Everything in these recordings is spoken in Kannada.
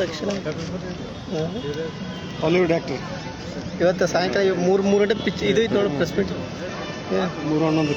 ತಕ್ಷಣ. ಹಾಲಿವುಡ್ ಆ್ಯಕ್ಟರ್ ಇವತ್ತು ಸಾಯಂಕಾಲ ಮೂರು ಮೂರು ಗಂಟೆ ಪಿಚ್ ಇದು ಐತೆ ನೋಡಿ ಪ್ರೆಸ್ ಮೀಟ್ ಮೂರು ಹನ್ನೊಂದು.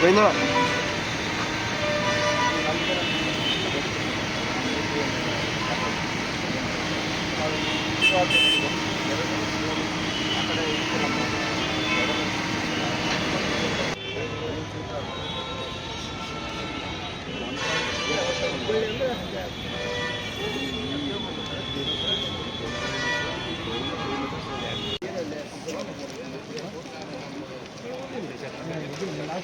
在那儿。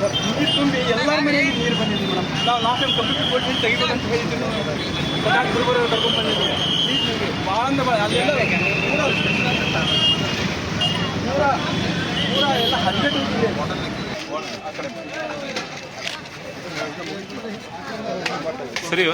ತುಂಬಿ ಎಲ್ಲರ ಮನೆಯಲ್ಲಿ ನೀರು ಬಂದಿದೆ ಮೇಡಮ್ ನಾವು ಲಾಸ್ಟ್ ಟೈಮ್ ಕಂಪ್ಯೂಟರ್ ಕೊಟ್ಟು ತೆಗಿಬೇಕು ಅಂತ ಹೇಳಿದ್ವಿ ಬಟಾಟ್ ಗುರುಬರು ಕರ್ಕೊಂಡು ಬಂದಿದ್ದೀವಿ ನೀರಿಗೆ ಭಾಳ ಅಂದ್ರೆ ಭಾಳ ಅಲ್ಲೆಲ್ಲ ಪೂರ ಪೂರ ಎಲ್ಲ ಹದಿನೆಂಟು ಇದೆ ಆ ಕಡೆ ಸರಿ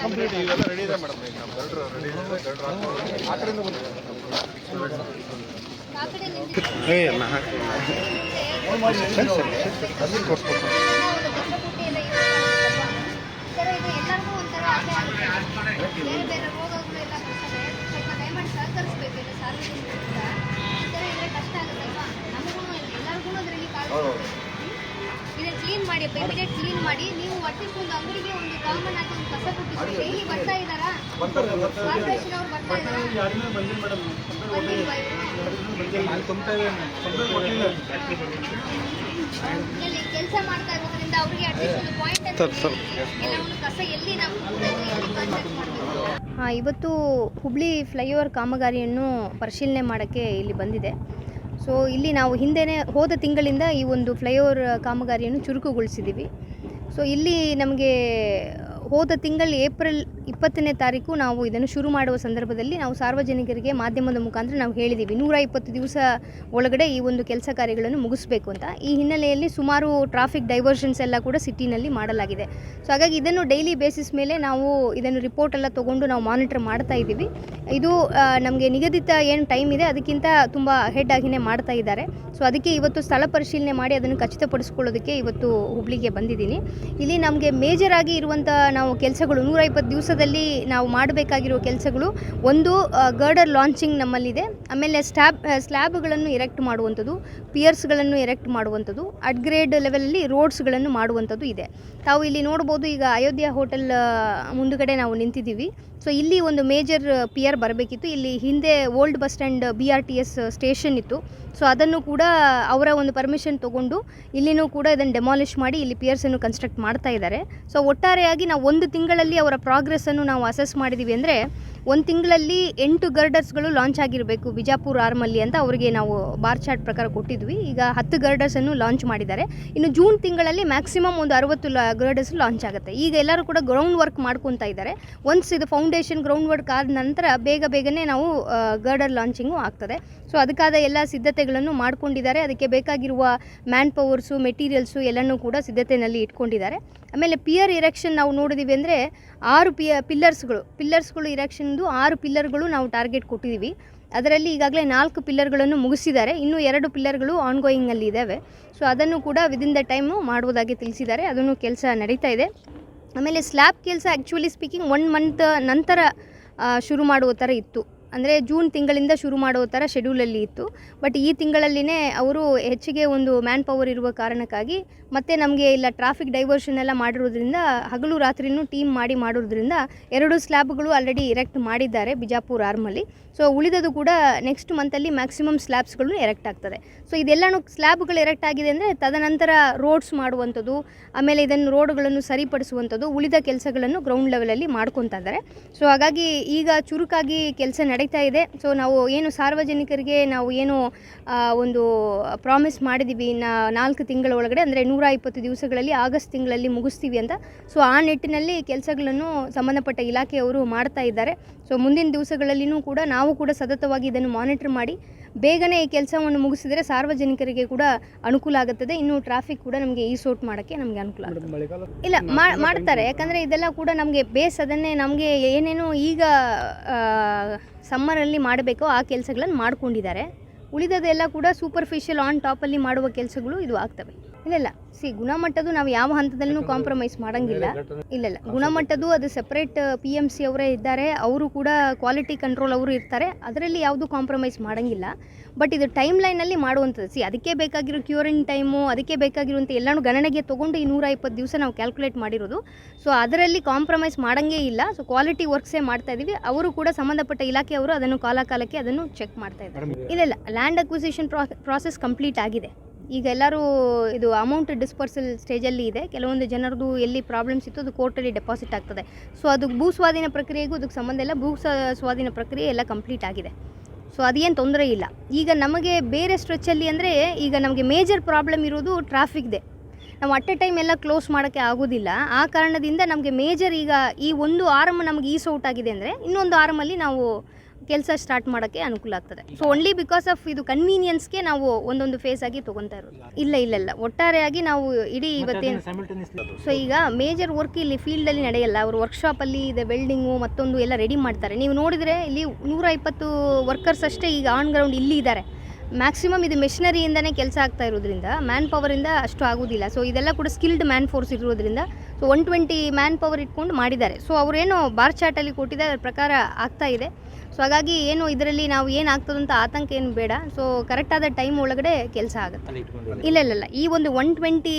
ಕಂಪ್ಲೀಟ್ ಇವೆಲ್ಲ ರೆಡಿ ಇದೆ ಮೇಡಮ್ ಈಗ ನಮ್ಮ ಗಲ್ಡ್ರು ರೆಡಿ ಇದೆ ಗಲ್ಡ್ರು ಹಾಕ್ಕೊಂಡು ಆ ಕಡೆಯಿಂದ ಬಂದಿದೆ ತೋರಿಸ್ಬೇಕು ಸರ್ ಇದು ಆಗುತ್ತೆ ಸಾರ್ವಜನಿಕರಿಂದ ಈ ಥರ ಇದ್ರೆ ಕಷ್ಟ ಆಗುತ್ತಲ್ವಾ? ನಮಗೂ ಎಲ್ಲರಿಗೂ ಅದರಲ್ಲಿ ಇದನ್ನ ಕ್ಲೀನ್ ಮಾಡಿ ಇಮಿಡಿಯೇಟ್ ಕ್ಲೀನ್ ಮಾಡಿ ನೀವು ವರ್ಷಕ್ಕೆ ಒಂದು ಅಂಗಡಿಗೆ ಒಂದು ಕಾಮನ್ ಆಗಿ ಒಂದು ಕಸ ಕೊಟ್ಟಿದ್ದೀವಿ ಡೈಲಿ ಬರ್ತಾ ಇದ್ದಾರಾ? ಕಾರ್ಪೊರೇಷನ್ ಅವ್ರು ಬರ್ತಾ ಇದ್ದಾರಾ? ಬಂದಿಲ್ವಾ ಇವರು? ಇಲ್ಲಿ ಕೆಲಸ ಮಾಡ್ತಾ ಇರೋದ್ರಿಂದ ಅವ್ರಿಗೆ ಅಟ್ಲೀಸ್ಟ್ ಒಂದು ಪಾಯಿಂಟ್ ಅಂತ ಕಸ ಎಲ್ಲಿ ನಾವು ಎಲ್ಲಿ ಕಾಂಟ್ಯಾಕ್ಟ್ ಮಾಡಬೇಕು ಇವತ್ತು ಹುಬ್ಳಿ ಫ್ಲೈಓವರ್ ಕಾಮಗಾರಿಯನ್ನು ಪರಿಶೀಲನೆ ಮಾಡೋಕ್ಕೆ ಇಲ್ಲಿ ಬಂದಿದೆ. ಸೊ ಇಲ್ಲಿ ನಾವು ಹಿಂದೆನೇ ಹೋದ ತಿಂಗಳಿಂದ ಈ ಒಂದು ಫ್ಲೈಓವರ್ ಕಾಮಗಾರಿಯನ್ನು ಚುರುಕುಗೊಳಿಸಿದ್ದೀವಿ. ಸೊ ಇಲ್ಲಿ ನಮಗೆ ಹೋದ ತಿಂಗಳು ಏಪ್ರಿಲ್ ಇಪ್ಪತ್ತನೇ ತಾರೀಕು ನಾವು ಇದನ್ನು ಶುರು ಮಾಡುವ ಸಂದರ್ಭದಲ್ಲಿ ನಾವು ಸಾರ್ವಜನಿಕರಿಗೆ ಮಾಧ್ಯಮದ ಮುಖಾಂತರ ನಾವು ಹೇಳಿದ್ದೀವಿ. ನೂರ ಇಪ್ಪತ್ತು ದಿವಸ ಒಳಗಡೆ ಈ ಒಂದು ಕೆಲಸ ಕಾರ್ಯಗಳನ್ನು ಮುಗಿಸ್ಬೇಕು ಅಂತ. ಈ ಹಿನ್ನೆಲೆಯಲ್ಲಿ ಸುಮಾರು ಟ್ರಾಫಿಕ್ ಡೈವರ್ಷನ್ಸ್ ಎಲ್ಲ ಕೂಡ ಸಿಟಿನಲ್ಲಿ ಮಾಡಲಾಗಿದೆ. ಸೊ ಹಾಗಾಗಿ ಇದನ್ನು ಡೈಲಿ ಬೇಸಿಸ್ ಮೇಲೆ ನಾವು ಇದನ್ನು ರಿಪೋರ್ಟ್ ಎಲ್ಲ ತೊಗೊಂಡು ನಾವು ಮಾನಿಟರ್ ಮಾಡ್ತಾ ಇದ್ದೀವಿ. ಇದು ನಮಗೆ ನಿಗದಿತ ಏನು ಟೈಮ್ ಇದೆ, ಅದಕ್ಕಿಂತ ತುಂಬ ಹೆಡ್ ಆಗಿನೇ ಮಾಡ್ತಾ ಇದ್ದಾರೆ. ಸೊ ಅದಕ್ಕೆ ಇವತ್ತು ಸ್ಥಳ ಪರಿಶೀಲನೆ ಮಾಡಿ ಅದನ್ನು ಖಚಿತಪಡಿಸ್ಕೊಳ್ಳೋದಕ್ಕೆ ಇವತ್ತು ಹುಬ್ಳಿಗೆ ಬಂದಿದ್ದೀನಿ. ಇಲ್ಲಿ ನಮಗೆ ಮೇಜರ್ ಆಗಿ ಇರುವಂಥ ನಾವು ಕೆಲಸಗಳು ನೂರ ಇಪ್ಪತ್ತು ದಿವಸದಲ್ಲಿ ನಾವು ಮಾಡಬೇಕಾಗಿರುವ ಕೆಲಸಗಳು ಒಂದು ಗರ್ಡರ್ ಲಾಂಚಿಂಗ್ ನಮ್ಮಲ್ಲಿದೆ. ಆಮೇಲೆ ಸ್ಟ್ಯಾಬ್ ಸ್ಲ್ಯಾಬ್ಗಳನ್ನು ಎರೆಕ್ಟ್ ಮಾಡುವಂಥದ್ದು ಪಿಯರ್ಸ್ಗಳನ್ನು ಎರೆಕ್ಟ್ ಮಾಡುವಂಥದ್ದು ಅಡ್ಗ್ರೇಡ್ ಲೆವೆಲಲ್ಲಿ ರೋಡ್ಸ್ಗಳನ್ನು ಮಾಡುವಂಥದ್ದು ಇದೆ. ತಾವು ಇಲ್ಲಿ ನೋಡ್ಬೋದು, ಈಗ ಅಯೋಧ್ಯ ಹೋಟೆಲ್ ಮುಂದುಗಡೆ ನಾವು ನಿಂತಿದ್ದೀವಿ. ಸೊ ಇಲ್ಲಿ ಒಂದು ಮೇಜರ್ ಪಿಯರ್ ಬರಬೇಕಿತ್ತು. ಇಲ್ಲಿ ಹಿಂದೆ old bus stand B R T S station ಇತ್ತು. ಸೊ ಅದನ್ನು ಕೂಡ ಅವರ ಒಂದು ಪರ್ಮಿಷನ್ ತೊಗೊಂಡು ಇಲ್ಲಿನೂ ಕೂಡ ಇದನ್ನು ಡೆಮಾಲಿಷ್ ಮಾಡಿ ಇಲ್ಲಿ ಪಿಯರ್ಸನ್ನು ಕನ್ಸ್ಟ್ರಕ್ಟ್ ಮಾಡ್ತಾ ಇದ್ದಾರೆ. ಸೊ ಒಟ್ಟಾರೆಯಾಗಿ ನಾವು ಒಂದು ತಿಂಗಳಲ್ಲಿ ಅವರ ಪ್ರಾಗ್ರೆಸ್ಸನ್ನು ನಾವು ಅಸೆಸ್ ಮಾಡಿದ್ದೀವಿ ಅಂದರೆ ಒಂದು ತಿಂಗಳಲ್ಲಿ ಎಂಟು ಗರ್ಡರ್ಸ್ಗಳು ಲಾಂಚ್ ಆಗಿರಬೇಕು ಬಿಜಾಪುರ್ ಆರ್ಮಲ್ಲಿ ಅಂತ ಅವರಿಗೆ ನಾವು ಬಾರ್ ಚಾರ್ಟ್ ಪ್ರಕಾರ ಕೊಟ್ಟಿದ್ವಿ. ಈಗ ಹತ್ತು ಗರ್ಡರ್ಸನ್ನು ಲಾಂಚ್ ಮಾಡಿದ್ದಾರೆ. ಇನ್ನು ಜೂನ್ ತಿಂಗಳಲ್ಲಿ ಮ್ಯಾಕ್ಸಿಮಮ್ ಒಂದು ಅರವತ್ತು ಗರ್ಡರ್ಸ್ ಲಾಂಚ್ ಆಗುತ್ತೆ. ಈಗ ಎಲ್ಲರೂ ಕೂಡ ಗ್ರೌಂಡ್ ವರ್ಕ್ ಮಾಡ್ಕೊತಾ ಇದ್ದಾರೆ. ಒನ್ಸ್ ಇದು ಫೌಂಡೇಶನ್ ಗ್ರೌಂಡ್ ವರ್ಕ್ ಆದ ನಂತರ ಬೇಗ ಬೇಗನೆ ನಾವು ಗರ್ಡರ್ ಲಾಂಚಿಂಗು ಆಗ್ತದೆ. ಸೊ ಅದಕ್ಕಾದ ಎಲ್ಲ ಸಿದ್ಧತೆಗಳನ್ನು ಮಾಡಿಕೊಂಡಿದ್ದಾರೆ. ಅದಕ್ಕೆ ಬೇಕಾಗಿರುವ ಮ್ಯಾನ್ ಪವರ್ಸು ಮೆಟೀರಿಯಲ್ಸು ಎಲ್ಲನೂ ಕೂಡ ಸಿದ್ಧತೆಯಲ್ಲಿ ಇಟ್ಕೊಂಡಿದ್ದಾರೆ. ಆಮೇಲೆ ಪಿಯರ್ ಇರೆಕ್ಷನ್ ನಾವು ನೋಡಿದ್ದೀವಿ ಅಂದರೆ ಆರು ಪಿಯ ಪಿಲ್ಲರ್ಸ್ಗಳು ಪಿಲ್ಲರ್ಸ್ಗಳು ಇರೆಕ್ಷನ್ದು ಆರು ಪಿಲ್ಲರ್ಗಳು ನಾವು ಟಾರ್ಗೆಟ್ ಕೊಟ್ಟಿದ್ದೀವಿ ಅದರಲ್ಲಿ ಈಗಾಗಲೇ ನಾಲ್ಕು ಪಿಲ್ಲರ್ಗಳನ್ನು ಮುಗಿಸಿದ್ದಾರೆ. ಇನ್ನೂ ಎರಡು ಪಿಲ್ಲರ್ಗಳು ಆನ್ಗೋಯಿಂಗಲ್ಲಿ ಇದ್ದಾವೆ. ಸೊ ಅದನ್ನು ಕೂಡ ವಿದಿನ್ ದ ಟೈಮು ಮಾಡುವುದಾಗಿ ತಿಳಿಸಿದ್ದಾರೆ. ಅದನ್ನು ಕೆಲಸ ನಡೀತಾ ಇದೆ. ಆಮೇಲೆ ಸ್ಲ್ಯಾಬ್ ಕೆಲಸ ಆ್ಯಕ್ಚುಲಿ ಸ್ಪೀಕಿಂಗ್ ಒನ್ ಮಂತ್ ನಂತರ ಶುರು ಮಾಡುವ ಥರ ಇತ್ತು. ಅಂದರೆ ಜೂನ್ ತಿಂಗಳಿಂದ ಶುರು ಮಾಡೋ ಥರ ಶೆಡ್ಯೂಲಲ್ಲಿ ಇತ್ತು. ಬಟ್ ಈ ತಿಂಗಳಲ್ಲಿನೇ ಅವರು ಹೆಚ್ಚಿಗೆ ಒಂದು ಮ್ಯಾನ್ ಪವರ್ ಇರುವ ಕಾರಣಕ್ಕಾಗಿ ಮತ್ತೆ ನಮಗೆ ಇಲ್ಲ ಟ್ರಾಫಿಕ್ ಡೈವರ್ಷನ್ ಎಲ್ಲ ಮಾಡಿರೋದ್ರಿಂದ ಹಗಲು ರಾತ್ರಿನೂ ಟೀಮ್ ಮಾಡಿ ಮಾಡೋದ್ರಿಂದ ಎರಡು ಸ್ಲ್ಯಾಬ್ಗಳು ಆಲ್ರೆಡಿ ಎರೆಕ್ಟ್ ಮಾಡಿದ್ದಾರೆ ಬಿಜಾಪುರ ಆರ್ಮಲ್ಲಿ ಸೊ ಉಳಿದದು ಕೂಡ ನೆಕ್ಸ್ಟ್ ಮಂತಲ್ಲಿ ಮ್ಯಾಕ್ಸಿಮಮ್ ಸ್ಲ್ಯಾಬ್ಸ್ಗಳು ಎರೆಕ್ಟ್ ಆಗ್ತದೆ. ಸೊ ಇದೆಲ್ಲನೂ ಸ್ಲ್ಯಾಬ್ಗಳು ಎರೆಕ್ಟ್ ಆಗಿದೆ ಅಂದರೆ ತದನಂತರ ರೋಡ್ಸ್ ಮಾಡುವಂಥದ್ದು, ಆಮೇಲೆ ಇದನ್ನು ರೋಡ್ಗಳನ್ನು ಸರಿಪಡಿಸುವಂಥದ್ದು, ಉಳಿದ ಕೆಲಸಗಳನ್ನು ಗ್ರೌಂಡ್ ಲೆವೆಲಲ್ಲಿ ಮಾಡ್ಕೊತಾ ಇದ್ದಾರೆ. ಸೊ ಹಾಗಾಗಿ ಈಗ ಚುರುಕಾಗಿ ಕೆಲಸ ನಡೀತಾ ಇದೆ. ಸೊ ನಾವು ಏನು ಸಾರ್ವಜನಿಕರಿಗೆ ನಾವು ಏನು ಒಂದು ಪ್ರಾಮಿಸ್ ಮಾಡಿದ್ದೀವಿ ನಾಲ್ಕು ತಿಂಗಳ ಒಳಗಡೆ, ಅಂದರೆ ನೂರ ಇಪ್ಪತ್ತು ದಿವಸಗಳಲ್ಲಿ ಆಗಸ್ಟ್ ತಿಂಗಳಲ್ಲಿ ಮುಗಿಸ್ತೀವಿ ಅಂತ. ಸೊ ಆ ನಿಟ್ಟಿನಲ್ಲಿ ಕೆಲಸಗಳನ್ನು ಸಂಬಂಧಪಟ್ಟ ಇಲಾಖೆಯವರು ಮಾಡ್ತಾ ಇದ್ದಾರೆ. ಸೊ ಮುಂದಿನ ದಿವಸಗಳಲ್ಲಿನೂ ಕೂಡ ನಾವು ಕೂಡ ಸತತವಾಗಿ ಇದನ್ನು ಮಾನಿಟರ್ ಮಾಡಿ ಬೇಗನೆ ಈ ಕೆಲಸವನ್ನು ಮುಗಿಸಿದರೆ ಸಾರ್ವಜನಿಕರಿಗೆ ಕೂಡ ಅನುಕೂಲ ಆಗುತ್ತದೆ. ಇನ್ನು ಟ್ರಾಫಿಕ್ ಕೂಡ ನಮಗೆ ಈ ಸೋಟ್ ಮಾಡೋಕ್ಕೆ ನಮಗೆ ಅನುಕೂಲ ಆಗುತ್ತೆ ಇಲ್ಲ ಮಾ- ಮಾಡ್ತಾರೆ. ಯಾಕಂದರೆ ಇದೆಲ್ಲ ಕೂಡ ನಮಗೆ ಬೇಸ್ ಅದನ್ನೇ ನಮಗೆ ಏನೇನು ಈಗ ಸಮ್ಮರಲ್ಲಿ ಮಾಡಬೇಕೋ ಆ ಕೆಲಸಗಳನ್ನು ಮಾಡ್ಕೊಂಡಿದ್ದಾರೆ. ಉಳಿದದೆಲ್ಲ ಕೂಡ ಸೂಪರ್ಫಿಷಿಯಲ್ ಆನ್ ಟಾಪಲ್ಲಿ ಮಾಡುವ ಕೆಲಸಗಳು ಇದು ಆಗ್ತವೆ. ಇಲ್ಲ ಇಲ್ಲ. ಸಿ ಗುಣಮಟ್ಟದ್ದು ನಾವು ಯಾವ ಹಂತದಲ್ಲೂ ಕಾಂಪ್ರಮೈಸ್ ಮಾಡೋಂಗಿಲ್ಲ. ಇಲ್ಲ ಇಲ್ಲ. ಗುಣಮಟ್ಟದ್ದು ಅದು ಸೆಪ್ರೇಟ್ ಪಿ ಎಂ ಸಿ ಅವರೇ ಇದ್ದಾರೆ. ಅವರು ಕೂಡ ಕ್ವಾಲಿಟಿ ಕಂಟ್ರೋಲ್ ಅವರು ಇರ್ತಾರೆ. ಅದರಲ್ಲಿ ಯಾವುದು ಕಾಂಪ್ರಮೈಸ್ ಮಾಡಂಗಿಲ್ಲ. ಬಟ್ ಇದು ಟೈಮ್ ಲೈನಲ್ಲಿ ಮಾಡುವಂಥದ್ದು. ಸಿ ಅದಕ್ಕೆ ಬೇಕಾಗಿರೋ ಕ್ಯೂರಿಂಗ್ ಟೈಮು ಅದಕ್ಕೆ ಬೇಕಾಗಿರುವಂಥ ಎಲ್ಲನೂ ಗಣನೆಗೆ ತೊಗೊಂಡು ಈ ನೂರ ಇಪ್ಪತ್ತು ದಿವಸ ನಾವು ಕ್ಯಾಲ್ಕುಲೇಟ್ ಮಾಡಿರೋದು. ಸೊ ಅದರಲ್ಲಿ ಕಾಂಪ್ರಮೈಸ್ ಮಾಡೋಂಗೇ ಇಲ್ಲ. ಸೊ ಕ್ವಾಲಿಟಿ ವರ್ಕ್ಸೇ ಮಾಡ್ತಾ ಇದ್ದೀವಿ ಅವರು ಕೂಡ ಸಂಬಂಧಪಟ್ಟ ಇಲಾಖೆಯವರು ಅದನ್ನು ಕಾಲಕಾಲಕ್ಕೆ ಅದನ್ನು ಚೆಕ್ ಮಾಡ್ತಾ ಇದ್ದಾರೆ. ಇಲ್ಲ ಇಲ್ಲ. ಲ್ಯಾಂಡ್ ಅಕ್ವಿಸಿಷನ್ ಪ್ರಾಸೆಸ್ ಕಂಪ್ಲೀಟ್ ಆಗಿದೆ. ಈಗ ಎಲ್ಲರೂ ಇದು ಅಮೌಂಟ್ ಡಿಸ್ಪರ್ಸಲ್ ಸ್ಟೇಜಲ್ಲಿ ಇದೆ. ಕೆಲವೊಂದು ಜನರದು ಎಲ್ಲಿ ಪ್ರಾಬ್ಲಮ್ಸ್ ಇತ್ತು ಅದು ಕೋರ್ಟಲ್ಲಿ ಡೆಪಾಸಿಟ್ ಆಗ್ತದೆ. ಸೊ ಅದು ಭೂ ಸ್ವಾಧೀನ ಪ್ರಕ್ರಿಯೆಗೂ ಅದಕ್ಕೆ ಸಂಬಂಧ ಇಲ್ಲ. ಭೂ ಸ್ವಾಧೀನ ಪ್ರಕ್ರಿಯೆ ಎಲ್ಲ ಕಂಪ್ಲೀಟ್ ಆಗಿದೆ. ಸೊ ಅದೇನು ತೊಂದರೆ ಇಲ್ಲ. ಈಗ ನಮಗೆ ಬೇರೆ ಸ್ಟ್ರೆಚ್ಚಲ್ಲಿ ಅಂದರೆ ಈಗ ನಮಗೆ ಮೇಜರ್ ಪ್ರಾಬ್ಲಮ್ ಇರೋದು ಟ್ರಾಫಿಕ್ದೆ ನಾವು ಅಟ್ ಎ ಟೈಮ್ ಎಲ್ಲ ಕ್ಲೋಸ್ ಮಾಡೋಕ್ಕೆ ಆಗೋದಿಲ್ಲ. ಆ ಕಾರಣದಿಂದ ನಮಗೆ ಮೇಜರ್ ಈಗ ಈ ಒಂದು ಆರ್ಮ್ ನಮಗೆ ಈಸ್ ಔಟ್ ಆಗಿದೆ ಅಂದರೆ ಇನ್ನೊಂದು ಆರ್ಮಲ್ಲಿ ನಾವು ಕೆಲಸ ಸ್ಟಾರ್ಟ್ ಮಾಡೋಕ್ಕೆ ಅನುಕೂಲ ಆಗ್ತದೆ. ಸೊ ಓನ್ಲಿ ಬಿಕಾಸ್ ಆಫ್ ಇದು ಕನ್ವೀನಿಯನ್ಸ್ಗೆ ನಾವು ಒಂದೊಂದು ಫೇಸ್ ಆಗಿ ತೊಗೊತಾ ಇರೋದು. ಇಲ್ಲ ಇಲ್ಲ ಇಲ್ಲ. ಒಟ್ಟಾರೆಯಾಗಿ ನಾವು ಇಡೀ ಇವತ್ತೇನು ಸೊ ಈಗ ಮೇಜರ್ ವರ್ಕ್ ಇಲ್ಲಿ ಫೀಲ್ಡಲ್ಲಿ ನಡೆಯಲ್ಲ. ಅವರು ವರ್ಕ್ಶಾಪಲ್ಲಿ ಇದೆ ವೆಲ್ಡಿಂಗು ಮತ್ತೊಂದು ಎಲ್ಲ ರೆಡಿ ಮಾಡ್ತಾರೆ. ನೀವು ನೋಡಿದರೆ ಇಲ್ಲಿ ನೂರ ಇಪ್ಪತ್ತು ವರ್ಕರ್ಸ್ ಅಷ್ಟೇ ಈಗ ಆನ್ ಗ್ರೌಂಡ್ ಇಲ್ಲಿ ಇದ್ದಾರೆ. ಮ್ಯಾಕ್ಸಿಮಮ್ ಇದು ಮೆಷಿನರಿಯಿಂದನೇ ಕೆಲಸ ಆಗ್ತಾ ಇರೋದ್ರಿಂದ ಮ್ಯಾನ್ ಪವರಿಂದ ಅಷ್ಟು ಆಗೋದಿಲ್ಲ. ಸೊ ಇದೆಲ್ಲ ಕೂಡ ಸ್ಕಿಲ್ಡ್ ಮ್ಯಾನ್ ಫೋರ್ಸ್ ಇರೋದ್ರಿಂದ so one twenty man power ಇಟ್ಕೊಂಡು ಮಾಡಿದ್ದಾರೆ. ಸೊ ಅವರೇನು ಬಾರ್ ಚಾರ್ಟಲ್ಲಿ ಕೊಟ್ಟಿದ್ದಾರೆ ಅದರ ಪ್ರಕಾರ ಆಗ್ತಾ ಇದೆ. ಸೊ ಹಾಗಾಗಿ ಏನು ಇದರಲ್ಲಿ ನಾವು ಏನಾಗ್ತದೆ ಆಗ್ತದಂತ ಆತಂಕ ಏನು ಬೇಡ. ಸೊ ಕರೆಕ್ಟಾದ ಟೈಮ್ ಒಳಗಡೆ ಕೆಲಸ ಆಗುತ್ತೆ. ಇಲ್ಲ ಇಲ್ಲ ಇಲ್ಲ. ಈ ಒಂದು ಒನ್ ಟ್ವೆಂಟಿ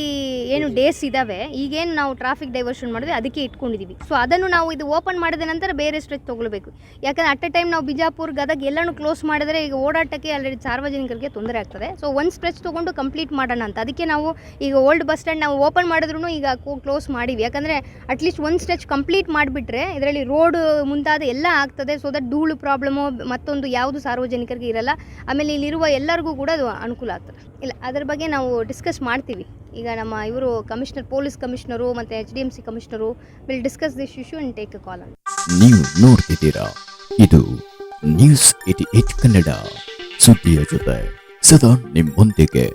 ಏನು ಡೇಸ್ ಇದ್ದಾವೆ ಈಗೇನು ನಾವು ಟ್ರಾಫಿಕ್ ಡೈವರ್ಷನ್ ಮಾಡಿದ್ವಿ ಅದಕ್ಕೆ ಇಟ್ಕೊಂಡಿದ್ದೀವಿ ಸೊ ಅದನ್ನು ನಾವು ಇದು ಓಪನ್ ಮಾಡಿದ ನಂತರ ಬೇರೆ ಸ್ಟ್ರೆಚ್ ತೊಗೊಳ್ಬೇಕು. ಯಾಕಂದ್ರೆ ಅಟ್ ಎ ಟೈಮ್ ನಾವು ಬಿಜಾಪುರ್ ಗದಗ ಎಲ್ಲನೂ ಕ್ಲೋಸ್ ಮಾಡಿದರೆ ಈಗ ಓಡಾಟಕ್ಕೆ ಆಲ್ರೆಡಿ ಸಾರ್ವಜನಿಕರಿಗೆ ತೊಂದರೆ ಆಗ್ತದೆ. ಸೊ ಒಂದು ಸ್ಟ್ರೆಚ್ ತೊಗೊಂಡು ಕಂಪ್ಲೀಟ್ ಮಾಡೋಣ ಅಂತ. ಅದಕ್ಕೆ ನಾವು ಈಗ ಓಲ್ಡ್ ಬಸ್ ಸ್ಟ್ಯಾಂಡ್ ನಾವು ಓಪನ್ ಮಾಡಿದ್ರು ಈಗ ಕ್ಲೋಸ್ ಮಾಡಿವಿ. ಯಾಕಂದರೆ ಅಟ್ಲೀಸ್ಟ್ ಒಂದು ಸ್ಟ್ರೆಚ್ ಕಂಪ್ಲೀಟ್ ಮಾಡಿಬಿಟ್ರೆ ಇದರಲ್ಲಿ ರೋಡ್ ಮುಂತಾದ ಎಲ್ಲ ಆಗ್ತದೆ. ಸೊ ದಟ್ ಧೂಳು ಪ್ರಾಬ್ಲಮು ಮತ್ತೊಂದು ಯಾವುದು ಸಾರ್ವಜನಿಕರಿಗೆ ಇರಲ್ಲ. ಆಮೇಲೆ ಇಲ್ಲಿರುವ ಎಲ್ಲರಿಗೂ ಕೂಡ ಅದು ಅನುಕೂಲ ಆಗ್ತದೆ. ಇಲ್ಲ, ಅದರ ಬಗ್ಗೆ ನಾವು ಡಿಸ್ಕಸ್ ಮಾಡ್ತೀವಿ. ಈಗ ನಮ್ಮ ಇವರು ಕಮಿಷನರ್ ಪೊಲೀಸ್ ಕಮಿಷನರು ಮತ್ತು H D M C commissioner will discuss this issue and take a call ನೀವು ನೋಡ್ತಿದ್ದೀರಾ? ಇದು ನ್ಯೂಸ್ ಏಟಿ ಏಟ್ ಕನ್ನಡ. ಸುದ್ದಿಯ ಜೊತೆ ಸದಾ ನಿಮ್ಮೊಂದಿಗೆ.